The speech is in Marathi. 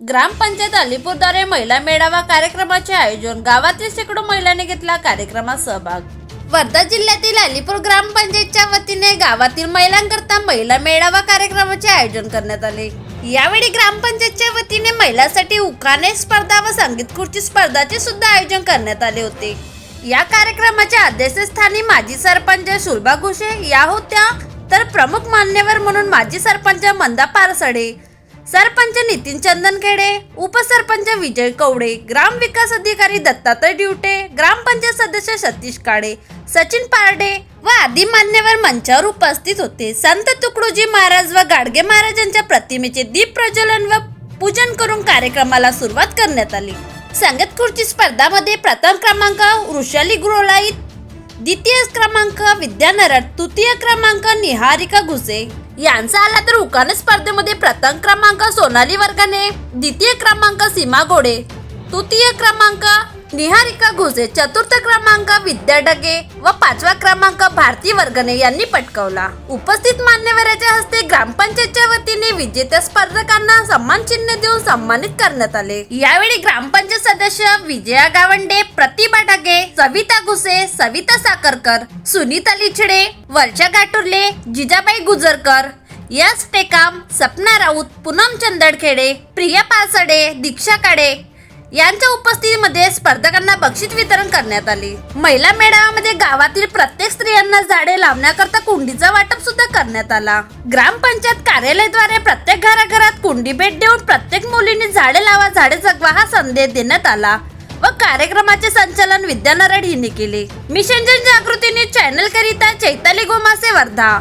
ग्रामपंचायत अलीपूरद्वारे महिला मेळावा कार्यक्रमाचे आयोजन. गावातील शेकडो महिलांनी घेतला कार्यक्रमात सहभाग. वर्धा जिल्ह्यातील अलीपूर ग्रामपंचायतच्या वतीने गावातील महिलांकरता महिला मेळावा कार्यक्रमाचे आयोजन करण्यात आले. यावेळी ग्रामपंचायतच्या वतीने महिलांसाठी उखाणे स्पर्धा व संगीत खुर्ची स्पर्धाचे सुद्धा आयोजन करण्यात आले होते. या कार्यक्रमाच्या अध्यक्षस्थानी माजी सरपंच सुलभा घोषे. या होत्या तर प्रमुख मान्यवर म्हणून माजी सरपंच मंदा पारसडे. सरपंच नितीन चंदनखेडे उपसरपंच विजय कवडे ग्राम विकास अधिकारी दत्तात्रय डिवटे ग्रामपंचायत सदस्य सतीश काळे सचिन पारडे व आदी मान्यवर मंचावर उपस्थित होते. संत तुकडोजी महाराज व गाडगे महाराजांच्या प्रतिमेचे दीप प्रज्वलन व पूजन करून कार्यक्रमाला सुरुवात करण्यात आली. संगत खुर्ची स्पर्धामध्ये प्रथम क्रमांक वृषाली गुरोलाई द्वितीय क्रमांक विद्या नरट तृतीय क्रमांक निहारिका घुसे यांचा आला तर उकाने स्पर्धेमध्ये प्रथम क्रमांक सोनाली वर्गाने द्वितीय क्रमांक सीमा गोडे तृतीय क्रमांक निहारिका घुसे चतुर्थ क्रमांक विद्या डगे व पाचवा क्रमांक भारती वर्गणे यांनी पटकावला. उपस्थित मान्यवराच्या हस्ते ग्रामपंचायतच्या विजेत्या स्पर्धकांना सन्मान चिन्ह देऊन सन्मानित करण्यात आले. यावेळी ग्रामपंचायत सदस्य विजया गावंडे प्रतिभा डगे सविता घुसे सविता साखरकर सुनीता लिचडे वर्षा गाठुर्ले जिजाबाई गुजरकर यस टेकाम सपना राऊत पूनम चंदडखेडे प्रिया पासडे दीक्षा काडे यांच्या उपस्थितीमध्ये स्पर्धकांना बक्षीस वितरण करण्यात आले. महिला मेळाव्यामध्ये गावातील प्रत्येक स्त्रियांना झाडे लावण्याकरता कुंडीचा वाटप सुद्धा करण्यात आला. ग्रामपंचायत कार्यालयाद्वारे प्रत्येक घराघरात कुंडी भेट देऊन प्रत्येक मुलीने झाडे लावा झाडे जगवा हा संदेश देण्यात आला व कार्यक्रमाचे संचालन विद्यानारायण हिने केले. मिशन जनजागृतीने चॅनल करिता चैताली गोमासे वर्धा.